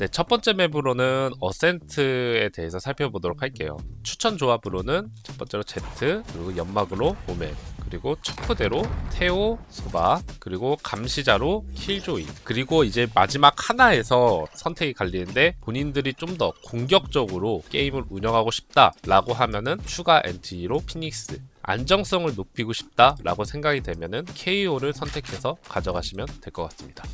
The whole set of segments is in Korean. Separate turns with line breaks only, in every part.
네, 첫 번째 맵으로는 어센트에 대해서 살펴보도록 할게요. 추천 조합으로는 첫 번째로 Z, 그리고 연막으로 오멘, 그리고 척후대로 테오, 소바, 그리고 감시자로 킬조이, 그리고 이제 마지막 하나에서 선택이 갈리는데 본인들이 좀 더 공격적으로 게임을 운영하고 싶다라고 하면은 추가 엔트리로 피닉스, 안정성을 높이고 싶다라고 생각이 되면은 KO를 선택해서 가져가시면 될 것 같습니다.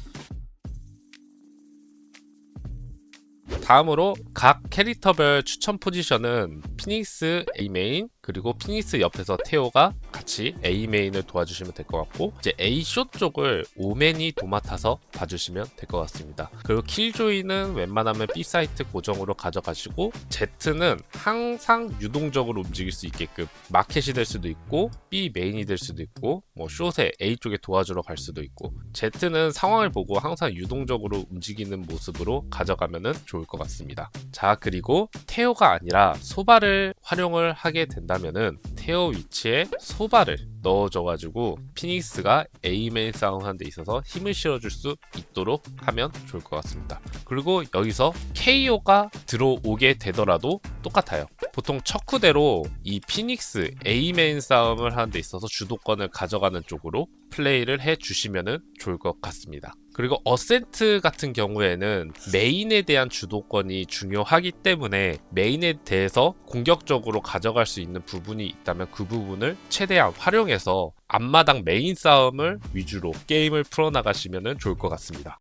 다음으로 각 캐릭터별 추천 포지션은 피닉스 A 메인 그리고 피닉스 옆에서 테오가 같이 A 메인을 도와주시면 될 것 같고 이제 A 쇼 쪽을 오맨이 도맡아서 봐주시면 될 것 같습니다. 그리고 킬조이는 웬만하면 B 사이트 고정으로 가져가시고 Z는 항상 유동적으로 움직일 수 있게끔 마켓이 될 수도 있고 B 메인이 될 수도 있고 뭐 숏에 A 쪽에 도와주러 갈 수도 있고 Z는 상황을 보고 항상 유동적으로 움직이는 모습으로 가져가면 좋을 것 같습니다. 자 그리고 테오가 아니라 소바를 활용을 하게 된다면은 테오 위치에 소 바를 넣어줘가지고 피닉스가 A맨 싸움하는 데 있어서 힘을 실어줄 수 있도록 하면 좋을 것 같습니다. 그리고 여기서 KO가 들어오게 되더라도 똑같아요. 보통 척후대로 이 피닉스 A맨 싸움을 하는 데 있어서 주도권을 가져가는 쪽으로 플레이를 해 주시면 좋을 것 같습니다. 그리고 어센트 같은 경우에는 메인에 대한 주도권이 중요하기 때문에 메인에 대해서 공격적으로 가져갈 수 있는 부분이 있다면 그 부분을 최대한 활용해서 앞마당 메인 싸움을 위주로 게임을 풀어나가시면 좋을 것 같습니다.